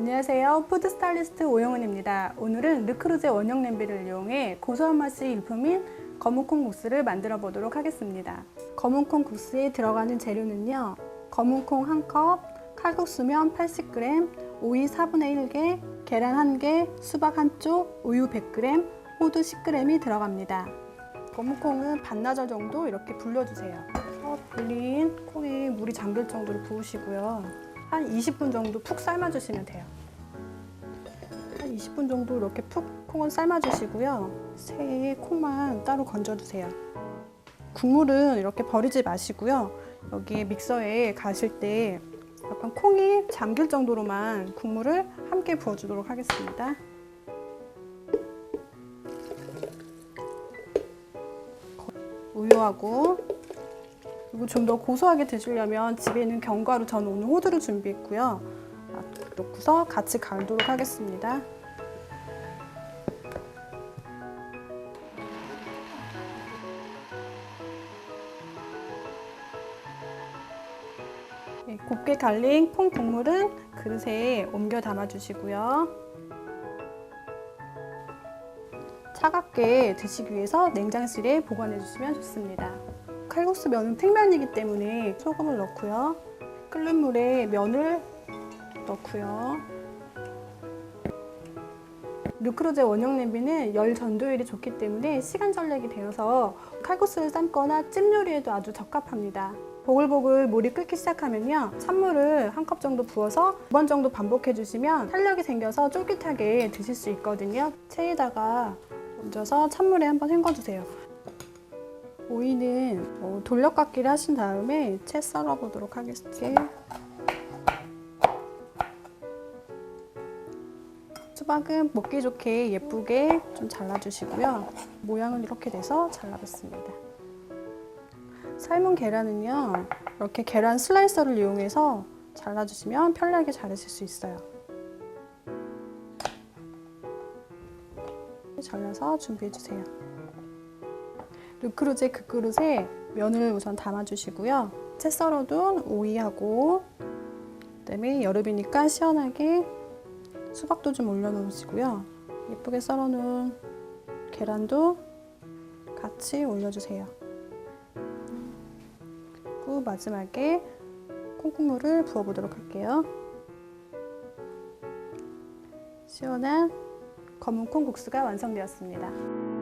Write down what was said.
안녕하세요. 푸드 스타일리스트 오영은입니다. 오늘은 르크루제 원형 냄비를 이용해 고소한 맛이 일품인 검은콩 국수를 만들어 보도록 하겠습니다. 검은콩 국수에 들어가는 재료는요. 검은콩 1컵, 칼국수면 80g, 오이 4분의 1개, 계란 1개, 수박 1쪽, 우유 100g, 호두 10g이 들어갑니다. 검은콩은 반나절 정도 이렇게 불려주세요. 어, 불린 콩에 물이 잠길 정도로 부으시고요. 한 20분 정도 푹 삶아주시면 돼요. 한 20분 정도 이렇게 푹 콩을 삶아주시고요. 새에 콩만 따로 건져주세요. 국물은 이렇게 버리지 마시고요. 여기 믹서에 가실 때 약간 콩이 잠길 정도로만 국물을 함께 부어주도록 하겠습니다. 우유하고 그리고 좀 더 고소하게 드시려면 집에 있는 견과류 저는 오늘 호두를 준비했고요. 아, 넣고서 같이 갈도록 하겠습니다. 네, 곱게 갈린 콩 국물은 그릇에 옮겨 담아주시고요. 차갑게 드시기 위해서 냉장실에 보관해 주시면 좋습니다. 칼국수 면은 탱면이기 때문에 소금을 넣고요. 끓는 물에 면을 넣고요. 르크로제 원형 냄비는 열 전도율이 좋기 때문에 시간 절약이 되어서 칼국수를 삶거나 찜 요리에도 아주 적합합니다. 보글보글 물이 끓기 시작하면요. 찬물을 한 컵 정도 부어서 두 번 정도 반복해 주시면 탄력이 생겨서 쫄깃하게 드실 수 있거든요. 체에다가 얹어서 찬물에 한번 헹궈주세요. 오이는 어, 돌려깎기를 하신 다음에 채 썰어보도록 하겠습니다. 수박은 먹기 좋게 예쁘게 좀 잘라주시고요. 모양은 이렇게 돼서 잘라봤습니다. 삶은 계란은요, 이렇게 계란 슬라이서를 이용해서 잘라주시면 편리하게 자르실 수 있어요. 잘라서 준비해주세요. 르크루제 그 그릇에 면을 우선 담아주시고요. 채 썰어둔 오이하고 그다음에 여름이니까 시원하게 수박도 좀 올려놓으시고요. 예쁘게 썰어놓은 계란도 같이 올려주세요. 그리고 마지막에 콩국물을 부어보도록 할게요. 시원한 검은 콩국수가 완성되었습니다.